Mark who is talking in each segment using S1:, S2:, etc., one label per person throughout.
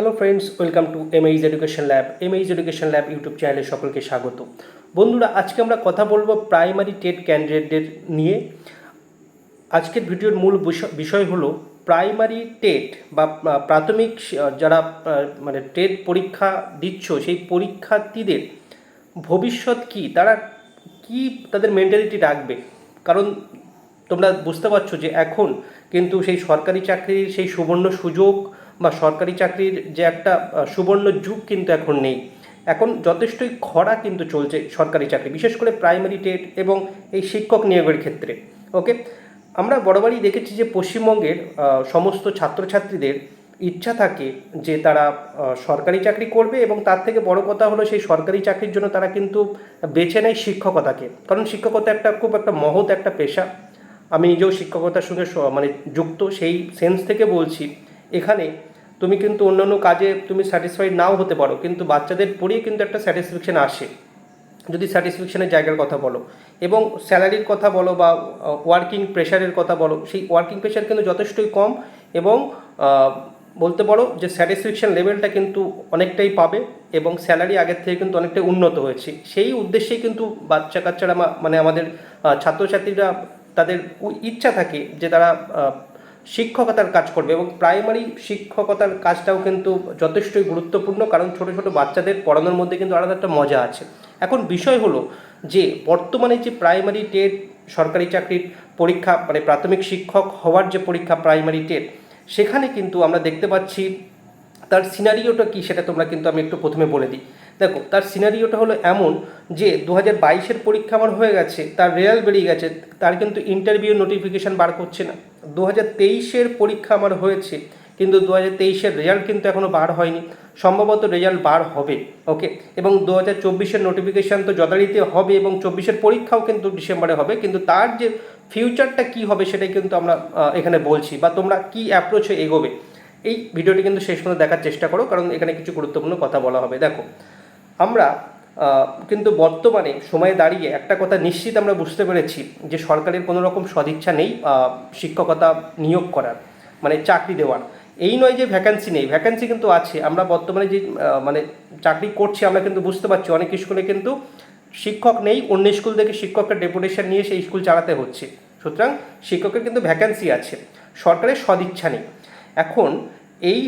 S1: Hello friends welcome to MH education lab MH education lab YouTube চ্যানেলে সকলকে স্বাগত। বন্ধুরা, আজকে আমরা কথা বলব প্রাইমারি টেট ক্যান্ডিডেটদের নিয়ে। আজকের ভিডিওর মূল বিষয়- হলো প্রাইমারি টেট বা প্রাথমিক যারা মানে টেট পরীক্ষা দিচ্ছ, সেই পরীক্ষার্থীদের ভবিষ্যৎ কি, তারা কি তাদের মেন্টালিটি রাখবে? কারণ তোমরা বুঝতে পারছ যে এখন কিন্তু সেই সরকারি চাকরির সেই সুবর্ণ সুযোগ বা সরকারি চাকরির যে একটা সুবর্ণ যুগ কিন্তু এখন নেই। এখন যথেষ্টই খরা কিন্তু চলছে সরকারি চাকরি, বিশেষ করে প্রাইমারি টেট এবং এই শিক্ষক নিয়োগের ক্ষেত্রে। ওকে আমরা বরাবরই দেখেছি যে পশ্চিমবঙ্গের সমস্ত ছাত্রছাত্রীদের ইচ্ছা থাকে যে তারা সরকারি চাকরি করবে এবং তার থেকে বড় কথা হলো সেই সরকারি চাকরির জন্য তারা কিন্তু বেছে নেয় শিক্ষকতাকে। কারণ শিক্ষকতা একটা খুব একটা মহৎ একটা পেশা। আমি নিজেও শিক্ষকতার সঙ্গে মানে যুক্ত, সেই সেন্স থেকে বলছি, এখানে তুমি কিন্তু অন্যান্য কাজে তুমি স্যাটিসফাইড নাও হতে পারো, কিন্তু বাচ্চাদের পড়িয়ে কিন্তু একটা স্যাটিসফ্যাকশন আসে। যদি স্যাটিসফ্যাকশনের জায়গার কথা বলো, এবং স্যালারির কথা বলো বা ওয়ার্কিং প্রেশারের কথা বলো, সেই ওয়ার্কিং প্রেশার কিন্তু যথেষ্টই কম এবং বলতে পারো যে স্যাটিসফ্যাকশন লেভেলটা কিন্তু অনেকটাই পাবে এবং স্যালারি আগের থেকে কিন্তু অনেকটাই উন্নত হয়েছে। সেই উদ্দেশ্যেই কিন্তু বাচ্চা কাচ্চারা মানে আমাদের ছাত্রছাত্রীরা তাদের ইচ্ছা থাকে যে তারা শিক্ষকতার কাজ করবে এবং প্রাইমারি শিক্ষকতার কাজটাও কিন্তু যথেষ্টই গুরুত্বপূর্ণ কারণ ছোট ছোট বাচ্চাদের পড়ানোর মধ্যে কিন্তু আলাদা একটা মজা আছে। এখন বিষয় হলো যে বর্তমানে যে প্রাইমারি টেট, সরকারি চাকরির পরীক্ষা মানে প্রাথমিক শিক্ষক হওয়ার যে পরীক্ষা প্রাইমারি টেট, সেখানে কিন্তু আমরা দেখতে পাচ্ছি তার সিনারিওটা কী সেটা তোমরা কিন্তু আমি একটু প্রথমে বলে দিই। দেখো, তার সিনারিওটা হলো এমন যে দু হাজার বাইশের পরীক্ষা আমার হয়ে গেছে, তার রেজাল্ট বেরিয়ে গেছে, তার কিন্তু ইন্টারভিউ নোটিফিকেশান বার করছে না। দু হাজার তেইশের পরীক্ষা আমার হয়েছে, কিন্তু দু হাজার তেইশের রেজাল্ট কিন্তু এখনও বার হয়নি। সম্ভবত রেজাল্ট বার হবে ওকে এবং দু হাজার চব্বিশের নোটিফিকেশান তো যথারীতি হবে এবং চব্বিশের পরীক্ষাও কিন্তু ডিসেম্বরে হবে, কিন্তু তার যে ফিউচারটা কি হবে সেটাই কিন্তু আমরা এখানে বলছি বা তোমরা কি অ্যাপ্রোচে এগোবে। এই ভিডিওটি কিন্তু শেষ পর্যন্ত দেখার চেষ্টা করো, কারণ এখানে কিছু গুরুত্বপূর্ণ কথা বলা হবে। দেখো আমরা কিন্তু বর্তমানে সময়ে দাঁড়িয়ে একটা কথা নিশ্চিত আমরা বুঝতে পেরেছি যে সরকারের কোনো রকম সদিচ্ছা নেই শিক্ষকতা নিয়োগ করার মানে চাকরি দেওয়ার। এই নয় যে ভ্যাকান্সি নেই ভ্যাকান্সি কিন্তু আছে। আমরা বর্তমানে যে মানে চাকরি করছি আমরা কিন্তু বুঝতে পারছি, অনেক স্কুলে কিন্তু শিক্ষক নেই, অন্য স্কুল থেকে শিক্ষকের ডেপুটেশন নিয়ে সেই স্কুল চালাতে হচ্ছে। সুতরাং শিক্ষকের কিন্তু ভ্যাকান্সি আছে, সরকারের সদিচ্ছা নেই। এখন এই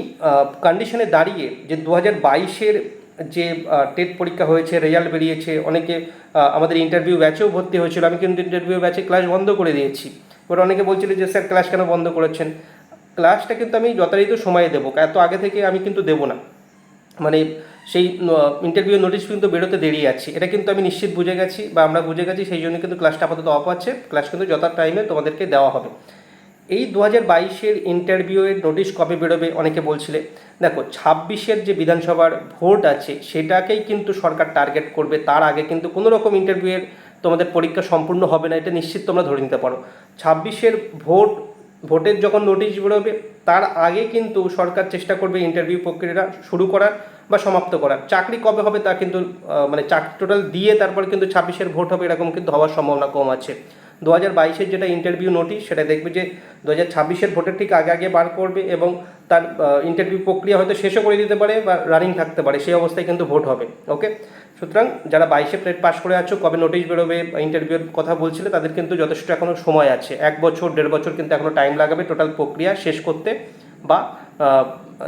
S1: কন্ডিশনে দাঁড়িয়ে যে দু হাজার বাইশের যে টেট পরীক্ষা হয়েছে, রেজাল্ট বেরিয়েছে, অনেকে আমাদের ইন্টারভিউ ব্যাচেও ভর্তি হয়েছিল। আমি কিন্তু ইন্টারভিউ ব্যাচে ক্লাস বন্ধ করে দিয়েছি। এবার অনেকে বলছিল যে, স্যার ক্লাস কেন বন্ধ করেছেন? ক্লাসটা কিন্তু আমি যথারীতি সময়ে দেবো। এত আগে থেকে আমি কিন্তু দেবো না। মানে সেই ইন্টারভিউ নোটিশ কিন্তু বেরোতে দেরি আছে। এটা কিন্তু আমি নিশ্চিত বুঝে গেছি বা আমরা বুঝে গেছি। সেই জন্য কিন্তু ক্লাসটা আপাতত অফ আছে। ক্লাস কিন্তু যথা টাইমে তোমাদেরকে দেওয়া হবে। এই দু হাজার বাইশের ইন্টারভিউয়ের নোটিশ কবে বেরোবে? অনেকে বলছিলে, দেখো, ছাব্বিশের যে বিধানসভার ভোট আছে, সেটাকেই কিন্তু সরকার টার্গেট করবে। তার আগে কিন্তু কোনো রকম ইন্টারভিউয়ের তোমাদের পরীক্ষা সম্পূর্ণ হবে না, এটা নিশ্চিত তোমরা ধরে নিতে পারো। ছাব্বিশের ভোট, ভোটের যখন নোটিশ বেরোবে, তার আগে কিন্তু সরকার চেষ্টা করবে ইন্টারভিউ প্রক্রিয়াটা শুরু করার বা সমাপ্ত করার। চাকরি কবে হবে তা কিন্তু মানে চাকরি টোটাল দিয়ে তারপর কিন্তু ছাব্বিশের ভোট হবে, এরকম কিন্তু হওয়ার সম্ভাবনা কম আছে। দু হাজার বাইশের যেটা ইন্টারভিউ নোটিশ সেটা দেখবে যে দু হাজার ছাব্বিশের ভোটের ঠিক আগে আগে বার করবে এবং তার ইন্টারভিউ প্রক্রিয়া হয়তো শেষও করে দিতে পারে বা রানিং থাকতে পারে, সেই অবস্থায় কিন্তু ভোট হবে ওকে সুতরাং যারা বাইশে প্লেট পাস করে আছো, কবে নোটিশ বেরোবে ইন্টারভিউর কথা বলছিলে, তাদের কিন্তু যথেষ্ট এখনও সময় আছে। এক বছর, দেড় বছর কিন্তু এখনও টাইম লাগাবে টোটাল প্রক্রিয়া শেষ করতে বা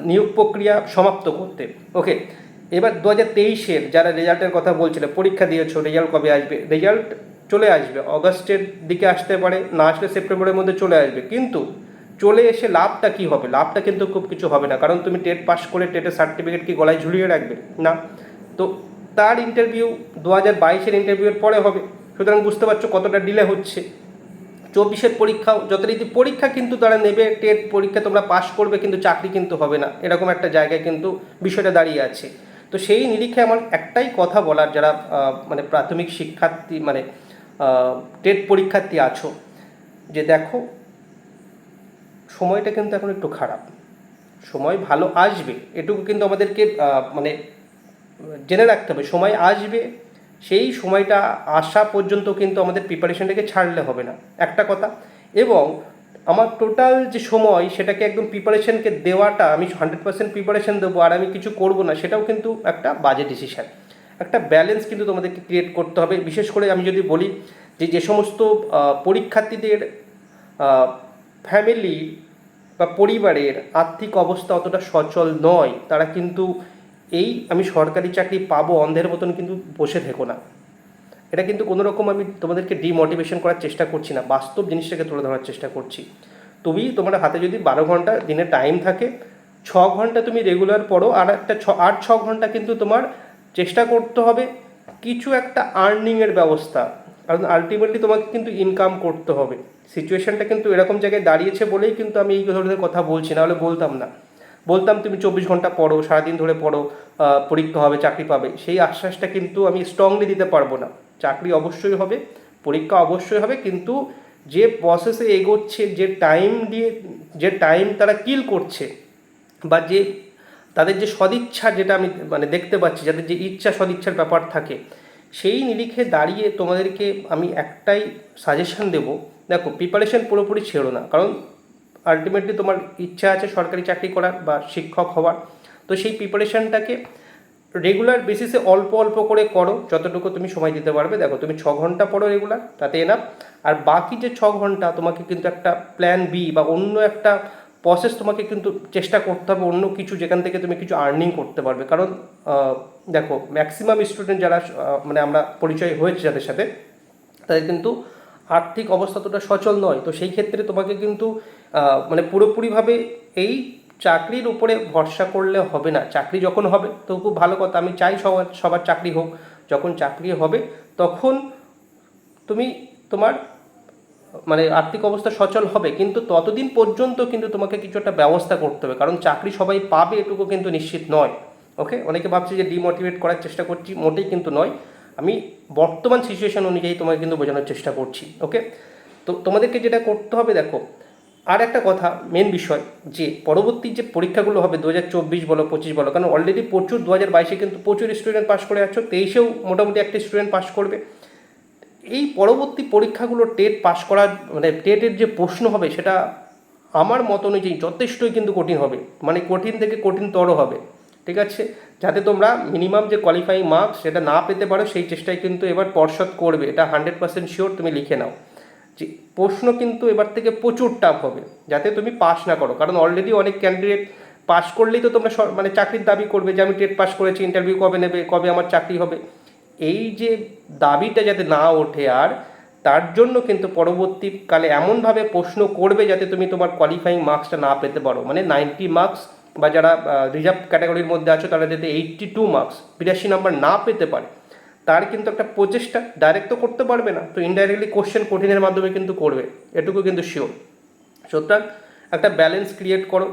S1: নিয়োগ প্রক্রিয়া সমাপ্ত করতে ওকে এবার দু হাজার তেইশের যারা রেজাল্টের কথা বলছিল, পরীক্ষা দিয়েছ রেজাল্ট কবে আসবে? রেজাল্ট চলে আসবে, অগস্টের দিকে আসতে পারে, না আসলে সেপ্টেম্বরের মধ্যে চলে আসবে। কিন্তু চলে এসে লাভটা কি হবে? লাভটা কিন্তু খুব কিছু হবে না। কারণ তুমি টেট পাস করে টেটের সার্টিফিকেট কি গলায় ঝুলিয়ে রাখবে? না। তো তার ইন্টারভিউ দু হাজার বাইশের ইন্টারভিউয়ের পরে হবে। সুতরাং বুঝতে পারছ কতটা ডিলে হচ্ছে। চব্বিশের পরীক্ষাও যথারীতি পরীক্ষা কিন্তু তারা নেবে। টেট পরীক্ষা তোমরা পাশ করবে কিন্তু চাকরি কিন্তু হবে না। এরকম একটা জায়গায় কিন্তু বিষয়টা দাঁড়িয়ে আছে। তো সেই নিরিখে আমার একটাই কথা বলার যারা মানে প্রাথমিক শিক্ষার্থী মানে টেট পরীক্ষার্থী আছো, যে দেখো, সময়টা কিন্তু এখন একটু খারাপ। সময় ভালো আসবে, এটুকু কিন্তু আমাদেরকে মানে জেনে রাখতে হবে, সময় আসবে, সেই সময়টা আসা পর্যন্ত কিন্তু আমাদের প্রিপারেশনটাকে ছাড়লে হবে না, একটা কথা। এবং আমার টোটাল যে সময়, সেটাকে একদম প্রিপারেশনকে দেওয়াটা আমি হান্ড্রেড পার্সেন্ট প্রিপারেশন দেবো, আর আমি কিছু করব না, সেটাও কিন্তু একটা বাজে ডিসিশান একটা ব্যালেন্স কিন্তু তোমাদেরকে ক্রিয়েট করতে হবে। বিশেষ করে আমি যদি বলি যে যে সমস্ত পরীক্ষার্থীদের ফ্যামিলি বা পরিবারের আর্থিক অবস্থা অতটা সচল নয়, তারা কিন্তু এই আমি সরকারি চাকরি পাবো, অন্ধের মতন কিন্তু বসে থেকো না। এটা কিন্তু কোনো রকম আমি তোমাদেরকে ডিমোটিভেশন করার চেষ্টা করছি না, বাস্তব জিনিসটাকে তুলে ধরার চেষ্টা করছি। তুমি তোমার হাতে যদি বারো ঘণ্টা দিনে টাইম থাকে, ছ ঘণ্টা তুমি রেগুলার পড়ো, আর একটা ছ আট ছ ঘণ্টা কিন্তু তোমার চেষ্টা করতে হবে কিছু একটা আর্নিংয়ের ব্যবস্থা। কারণ আলটিমেটলি তোমাকে কিন্তু ইনকাম করতে হবে। সিচুয়েশনটা কিন্তু এরকম জায়গায় দাঁড়িয়েছে বলেই কিন্তু আমি এই ধরনের কথা বলছি, নাহলে বলতাম না। বলতাম, তুমি চব্বিশ ঘণ্টা পড়ো, সারাদিন ধরে পড়ো পরীক্ষা হবে, চাকরি পাবে। সেই আশ্বাসটা কিন্তু আমি স্ট্রংলি দিতে পারব না। চাকরি অবশ্যই হবে, পরীক্ষা অবশ্যই হবে, কিন্তু যে প্রসেসে এগোচ্ছে, যে টাইম দিয়ে, যে টাইম তারা কিল করছে, বা যে তাদের যে সদিচ্ছা যেটা আমি মানে দেখতে পাচ্ছি, যাদের যে ইচ্ছা সদিচ্ছার ব্যাপার থাকে, সেই নিরিখে দাঁড়িয়ে তোমাদেরকে আমি একটাই সাজেশন দেব। দেখো প্রিপারেশন পুরোপুরি ছেড়ো না, কারণ আলটিমেটলি তোমার ইচ্ছা আছে সরকারি চাকরি করার বা শিক্ষক হওয়ার। তো সেই প্রিপারেশনটাকে রেগুলার বেসিসে অল্প অল্প করে করো, যতটুকু তুমি সময় দিতে পারবে। দেখো, তুমি ছ ঘণ্টা পড়ো রেগুলার তাতে এনাফ আর বাকি যে ছ ঘণ্টা, তোমাকে কিন্তু একটা প্ল্যান বি বা অন্য একটা প্রসেস তোমাকে কিন্তু চেষ্টা করতে হবে অন্য কিছু যেখান থেকে তুমি কিছু আর্নিং করতে পারবে। কারণ দেখো ম্যাক্সিমাম স্টুডেন্ট যারা মানে আমরা পরিচয় হয়েছে যাদের সাথে, তাদের কিন্তু আর্থিক অবস্থা তোটা সচল নয়। তো সেই ক্ষেত্রে তোমাকে কিন্তু মানে পুরোপুরিভাবে এই চাকরির উপরে ভরসা করলে হবে না। চাকরি যখন হবে, তো খুব ভালো কথা, আমি চাই সবার সবার চাকরি হোক। যখন চাকরি হবে, তখন তুমি তোমার মানে আর্থিক অবস্থা সচল হবে, কিন্তু ততদিন পর্যন্ত কিন্তু তোমাকে কিছু একটা ব্যবস্থা করতে হবে, কারণ চাকরি সবাই পাবে এটুকু কিন্তু নিশ্চিত নয় ওকে অনেকে ভাবছে যে ডিমোটিভেট করার চেষ্টা করছি, মোটেই কিন্তু নয়। আমি বর্তমান সিচুয়েশন অনুযায়ী তোমাকে কিন্তু বোঝানোর চেষ্টা করছি ওকে তো তোমাদেরকে যেটা করতে হবে, দেখো, আর একটা কথা মেন বিষয়, যে পরবর্তী যে পরীক্ষাগুলো হবে দু হাজার চব্বিশ বলো, পঁচিশ বলো, কারণ অলরেডি প্রচুর দু হাজার বাইশে কিন্তু প্রচুর স্টুডেন্ট পাস করে আছো তেইশেও মোটামুটি একটা স্টুডেন্ট পাস করবে। এই পরবর্তী পরীক্ষাগুলো টেট পাস করার মানে টেটের যে প্রশ্ন হবে সেটা আমার মত অনুযায়ী যথেষ্টই কিন্তু কঠিন হবে। মানে কঠিন থেকে কঠিনতর হবে। ঠিক আছে? যাতে তোমরা মিনিমাম যে কোয়ালিফাইং মার্কস সেটা না পেতে পারো, সেই চেষ্টায় কিন্তু এবার পর্ষদ করবে। এটা হান্ড্রেড পার্সেন্ট শিওর তুমি লিখে নাও। যে প্রশ্ন কিন্তু এবার থেকে প্রচুর টাফ হবে, যাতে তুমি পাস না করো। কারণ অলরেডি অনেক ক্যান্ডিডেট পাস করলেই তো তোমরা মানে চাকরির দাবি করবে যে, আমি টেট পাস করেছি ইন্টারভিউ কবে নেবে, কবে আমার চাকরি হবে? এই যে দাবিটা যাতে না ওঠে আর, তার জন্য কিন্তু পরবর্তীকালে এমনভাবে প্রশ্ন করবে যাতে তুমি তোমার কোয়ালিফাইং মার্কসটা না পেতে পারো। মানে নাইনটি মার্কস বা যারা রিজার্ভ ক্যাটাগরির মধ্যে আছো, তারা যাতে এইটটি টু মার্কস বিরাশি নাম্বার না পেতে পারে, তার কিন্তু একটা প্রচেষ্টা ডাইরেক্ট তো করতে পারবে না, তো ইনডাইরেক্টলি কোশ্চেন কঠিনের মাধ্যমে কিন্তু করবে, এটুকু কিন্তু শিওর সুতরাং একটা ব্যালেন্স ক্রিয়েট করো,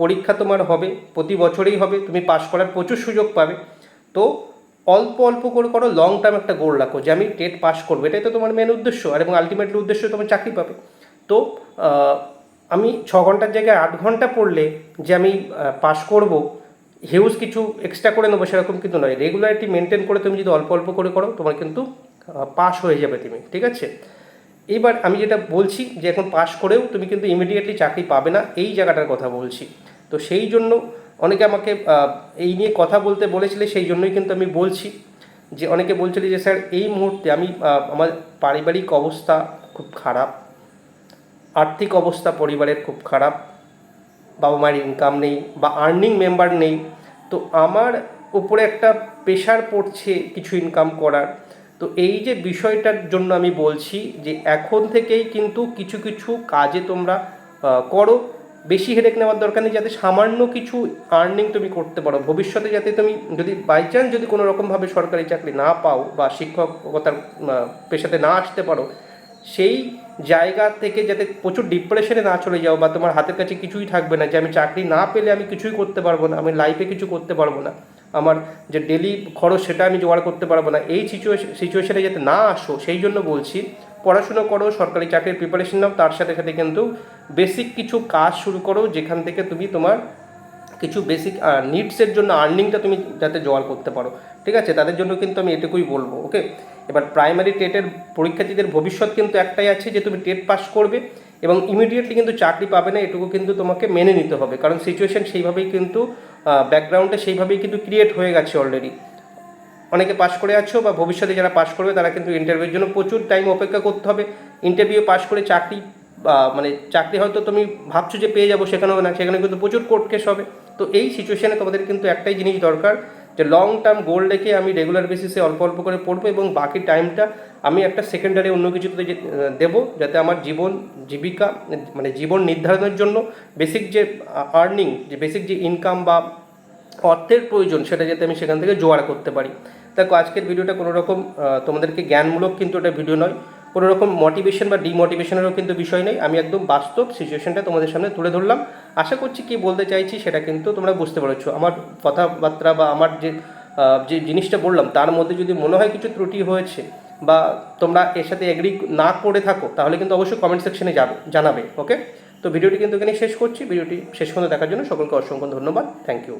S1: পরীক্ষা তোমার হবে, প্রতি বছরেই হবে, তুমি পাশ করার প্রচুর সুযোগ পাবে। তো অল্প অল্প করে করো লং টার্ম একটা গোল রাখো যে আমি টেট পাস করব। এটাই তো তোমার মেন উদ্দেশ্য। আর এবং আলটিমেটলি উদ্দেশ্য তোমার চাকরি পাবে। তো আমি ছ ঘণ্টার জায়গায় আট ঘণ্টা পড়লে যে আমি পাস করব হিউজ কিছু এক্সট্রা করে নেব সেরকম কিন্তু নয়। রেগুলারিটি মেনটেন করে তুমি যদি অল্প অল্প করে করো, তোমার কিন্তু পাস হয়ে যাবে তুমি। ঠিক আছে? এবার আমি যেটা বলছি যে এখন পাস করেও তুমি কিন্তু ইমিডিয়েটলি চাকরি পাবে না। এই জায়গাটার কথা বলছি। তো সেই জন্য অনেকে আমাকে এই নিয়ে কথা বলতে বলেছিলে, সেই জন্যই কিন্তু আমি বলছি। যে অনেকে বলছিল যে, স্যার, এই মুহূর্তে আমি আমার পারিবারিক অবস্থা খুব খারাপ। আর্থিক অবস্থা পরিবারের খুব খারাপ। বাবা মায়ের ইনকাম নেই বা আর্নিং মেম্বার নেই। তো আমার উপরে একটা প্রেশার পড়ছে কিছু ইনকাম করার। তো এই যে বিষয়টার জন্য আমি বলছি যে, এখন থেকেই কিন্তু কিছু কিছু কাজে তোমরা করো। বেশি হেডেক নেওয়ার দরকার নেই, যাতে সামান্য কিছু আর্নিং তুমি করতে পারো। ভবিষ্যতে যাতে তুমি যদি বাই চান্স যদি কোনো রকমভাবে সরকারি চাকরি না পাও বা শিক্ষকতার পেশাতে না আসতে পারো, সেই জায়গা থেকে যাতে প্রচুর ডিপ্রেশনে না চলে যাও বা তোমার হাতের কাছে কিছুই থাকবে না, যে আমি চাকরি না পেলে আমি কিছুই করতে পারব না, আমি লাইফে কিছু করতে পারব না, আমার যে ডেলি খরচ সেটা আমি জোগাড় করতে পারব না, এই সিচুয়েশন সিচুয়েশনে যাতে না আসো, সেই জন্য বলছি পড়াশুনো করো, সরকারি চাকরির প্রিপারেশন নাও, তার সাথে সাথে কিন্তু বেসিক কিছু কাজ শুরু করো, যেখান থেকে তুমি তোমার কিছু বেসিক নিডসের জন্য আর্নিংটা তুমি যাতে জোগাড় করতে পারো। ঠিক আছে? তাদের জন্য কিন্তু আমি এটুকুই বলব ওকে এবার প্রাইমারি টেটের পরীক্ষার্থীদের ভবিষ্যৎ কিন্তু একটাই আছে যে তুমি টেট পাস করবে এবং ইমিডিয়েটলি কিন্তু চাকরি পাবে না, এটুকু কিন্তু তোমাকে মেনে নিতে হবে। কারণ সিচুয়েশন সেইভাবেই কিন্তু ব্যাকগ্রাউন্ডে সেইভাবেই কিন্তু ক্রিয়েট হয়ে গেছে অলরেডি অনেকে পাশ করে আছো বা ভবিষ্যতে যারা পাশ করবে, তারা কিন্তু ইন্টারভিউর জন্য প্রচুর টাইম অপেক্ষা করতে হবে। ইন্টারভিউ পাশ করে চাকরি মানে চাকরি হয়তো তুমি ভাবছ যে পেয়ে যাব সেখানেও না, সেখানে কিন্তু প্রচুর কোর্ট কেস হবে। তো এই সিচুয়েশনে তোমাদের কিন্তু একটাই জিনিস দরকার, যে লং টার্ম গোল রেখে আমি রেগুলার বেসিসে অল্প অল্প করে পড়ব এবং বাকি টাইমটা আমি একটা সেকেন্ডারি অন্য কিছুতে দেবো, যাতে আমার জীবন, জীবিকা মানে জীবন নির্ধারণের জন্য বেসিক যে আর্নিং যে বেসিক যে ইনকাম বা অর্থের প্রয়োজন, সেটা যাতে আমি সেখান থেকে জোগাড় করতে পারি। দেখো, আজকের ভিডিওটা কোনো রকম তোমাদেরকে জ্ঞানমূলক কিন্তু এটা ভিডিও নয়। কোনো রকম মোটিভেশন বা ডিমোটিভেশনেরও কিন্তু বিষয় নেই। আমি একদম বাস্তব সিচুয়েশনটা তোমাদের সামনে তুলে ধরলাম। আশা করছি কি বলতে চাইছি সেটা কিন্তু তোমরা বুঝতে পেরেছ। আমার কথাবার্তা বা আমার যে যে জিনিসটা বললাম, তার মধ্যে যদি মনে হয় কিছু ত্রুটি হয়েছে বা তোমরা এর সাথে এগ্রি না করে থাকো, তাহলে কিন্তু অবশ্যই কমেন্ট সেকশনে যাবে, জানাবে ওকে তো ভিডিওটি কিন্তু এখানে শেষ করছি। ভিডিওটি শেষ পর্যন্ত দেখার জন্য সকলকে অসংখ্য ধন্যবাদ। Thank you